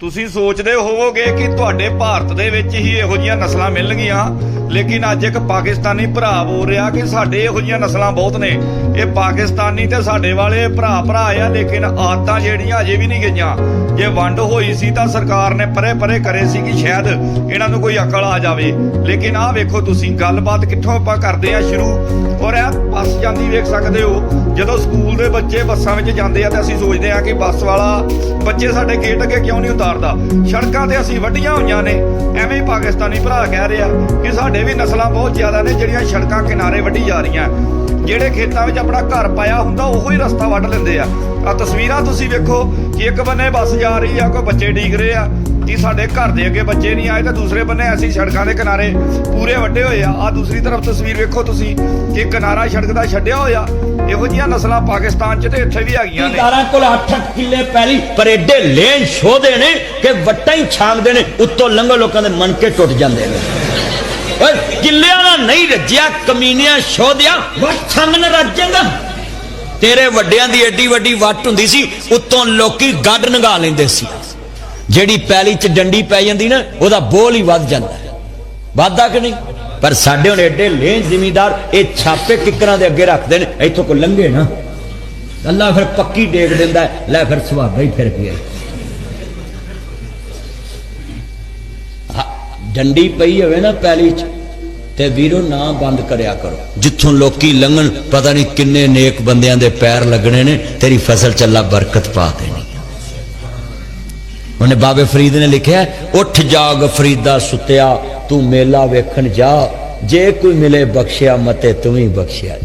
ਤੁਸੀਂ ਸੋਚਦੇ ਹੋਵੋਗੇ ਕਿ ਤੁਹਾਡੇ ਭਾਰਤ ਦੇ ਵਿੱਚ ਹੀ ਇਹੋ ਜਿਹੀਆਂ ਨਸਲਾਂ ਮਿਲਣਗੀਆਂ ਲੇਕਿਨ ਅੱਜ ਇੱਕ ਪਾਕਿਸਤਾਨੀ ਭਰਾ ਬੋਲ ਰਿਹਾ ਕਿ ਸਾਡੇ ਇਹੋ ਜਿਹੀਆਂ ਨਸਲਾਂ ਬਹੁਤ ਨੇ। ਇਹ ਪਾਕਿਸਤਾਨੀ ਤੇ ਸਾਡੇ ਵਾਲੇ ਭਰਾ ਭਰਾ ਆ, ਲੇਕਿਨ ਆਦਤਾਂ ਜਿਹੜੀਆਂ ਅਜੇ ਵੀ ਨਹੀਂ ਗਈਆਂ। ਜੇ ਵੰਡ ਹੋਈ ਸੀ ਤਾਂ ਸਰਕਾਰ ਨੇ ਪਰੇ ਪਰੇ ਕਰੇ ਸੀ ਕਿ ਸ਼ਾਇਦ ਇਹਨਾਂ ਨੂੰ ਕੋਈ ਅਕਲ ਆ ਜਾਵੇ। ਲੇਕਿਨ ਆਹ ਵੇਖੋ ਤੁਸੀਂ, ਗੱਲਬਾਤ ਕਿੱਥੋਂ ਆਪਾਂ ਕਰਦੇ ਆ ਸ਼ੁਰੂ। ਔਰ ਇਹ ਬੱਸ ਜਾਂਦੀ ਵੇਖ ਸਕਦੇ ਹੋ ਜਦੋਂ ਸਕੂਲ ਦੇ ਬੱਚੇ ਬੱਸਾਂ ਵਿੱਚ ਜਾਂਦੇ ਆ ਤੇ ਅਸੀਂ ਸੋਚਦੇ ਆ ਕਿ ਬੱਸ ਵਾਲਾ ਬੱਚੇ ਸਾਡੇ ਗੇਟ ਅੱਗੇ ਕਿਉਂ ਨਹੀਂ ਉਤਾਰਦਾ? ਸੜਕਾਂ ਤੇ ਅਸੀਂ ਵੱਡੀਆਂ ਹੋਈਆਂ ਨੇ। ਐਵੇਂ ਹੀ ਪਾਕਿਸਤਾਨੀ ਭਰਾ ਕਹਿ ਰਿਹਾ ਕਿ ਸਾਡੇ ਵੀ ਨਸਲਾਂ ਬਹੁਤ ਜ਼ਿਆਦਾ ਨੇ ਜਿਹੜੀਆਂ ਸੜਕਾਂ ਕਿਨਾਰੇ ਵੱਢੀ ਜਾ ਰਹੀਆਂ। ਜਿਹੜੇ ਖੇਤਾਂ ਵਿੱਚ ਆਪਣਾ ਘਰ ਪਾਇਆ ਹੁੰਦਾ, ਉਹੋ ਹੀ ਰਸਤਾ ਵੱਢ ਲੈਂਦੇ ਆ। ਆ ਤਸਵੀਰਾਂ ਤੁਸੀਂ ਵੇਖੋ ਕਿ ਇੱਕ ਬੰਨੇ ਬੱਸ ਜਾ ਰਹੀ ਆ, ਕੋਈ ਬੱਚੇ ਡੀਕ ਰਹੇ ਆ। ਕਿ ਸਾਡੇ ਘਰ ਦੇ ਅੱਗੇ ਬੱਚੇ ਨਹੀਂ ਆਏ ਤਾਂ ਦੂਸਰੇ ਬੰਨੇ ਅਸੀਂ ਸੜਕਾਂ ਦੇ ਕਿਨਾਰੇ ਪੂਰੇ ਵੱਡੇ ਹੋਏ ਆ। ਆ ਦੂਸਰੀ ਤਰਫ ਤਸਵੀਰ ਵੇਖੋ ਤੁਸੀਂ ਕਿ ਕਿਨਾਰਾ ਸੜਕ ਦਾ ਛੱਡਿਆ ਹੋਇਆ। ਇਹੋ ਜਿਹੀਆਂ ਨਸਲਾਂ ਪਾਕਿਸਤਾਨ 'ਚ ਤੇ ਇੱਥੇ ਵੀ ਹੈਗੀਆਂ ਨੇ। ਜ਼ਿਮੀਦਾਰਾਂ ਕੋਲ 8-8 ਕਿੱਲੇ ਪੈਲੀ, ਪਰ ਐਡੇ ਲੇਨ ਸ਼ੋਧੇ ਨੇ ਕਿ ਵੱਟਾਂ ਹੀ ਛਾਂਗਦੇ ਨੇ, ਉੱਤੋਂ ਲੰਘੋ ਲੋਕਾਂ ਦੇ ਮਨ ਕੇ ਟੁੱਟ ਜਾਂਦੇ ਨੇ। ਓਏ, ਕਿੱਲਿਆਂ ਦਾ ਨਹੀਂ ਰੱਜਿਆ, ਕਮੀਨਿਆਂ ਸ਼ੋਧਿਆ, ਵੱਟ ਛਾਂਗਣ ਰੱਜੇਗਾ। ਤੇਰੇ ਵੱਡਿਆਂ ਦੀ ਐਡੀ ਵੱਡੀ ਵੱਟ ਹੁੰਦੀ ਸੀ, ਉੱਤੋਂ ਲੋਕੀ ਗੱਡ ਨਗਾ ਲੈਂਦੇ ਸੀ। ਜਿਹੜੀ ਪੈਲੀ 'ਚ ਡੰਡੀ ਪੈ ਜਾਂਦੀ ਨਾ, ਉਹਦਾ ਬੋਲ ਹੀ ਵੱਧ ਜਾਂਦਾ। ਵਾਦਾ ਕਿ ਨਹੀਂ? ਪਰ ਸਾਡੇ ਹੁਣ ਐਡੇ ਲੇਹ ਜ਼ਿਮੀਦਾਰ, ਇਹ ਛਾਪੇ ਕਿੱਕਰਾਂ ਦੇ ਅੱਗੇ ਰੱਖਦੇ ਨੇ, ਇੱਥੋਂ ਕੋ ਲੰਘੇ ਨਾ। ਅੱਲਾ ਫਿਰ ਪੱਕੀ ਡੇਗ ਦਿੰਦਾ ਲੈ ਫਿਰ ਸੁਹਾਗਾ ਹੀ ਫਿਰ ਗਿਆ। ਡੰਡੀ ਪਈ ਹੋਵੇ ਨਾ ਪੈਲੀ 'ਚ, ਤੇ ਵੀਰੋ ਨਾ ਬੰਦ ਕਰਿਆ ਕਰੋ। ਜਿੱਥੋਂ ਲੋਕੀ ਲੰਘਣ, ਪਤਾ ਨਹੀਂ ਕਿੰਨੇ ਨੇਕ ਬੰਦਿਆਂ ਦੇ ਪੈਰ ਲੱਗਣੇ ਨੇ, ਤੇਰੀ ਫਸਲ ਚ ਅੱਲਾ ਬਰਕਤ ਪਾ ਦੇਣੀ। ਉਹਨੇ ਬਾਬੇ ਫਰੀਦ ਨੇ ਲਿਖਿਆ, ਉੱਠ ਜਾਗ ਫਰੀਦਾ ਸੁੱਤਿਆ, ਤੂੰ ਮੇਲਾ ਵੇਖਣ ਜਾ, ਜੇ ਕੋਈ ਮਿਲੇ ਬਖਸ਼ਿਆ, ਮਤੇ ਤੂੰ ਹੀ ਬਖਸ਼ਿਆ।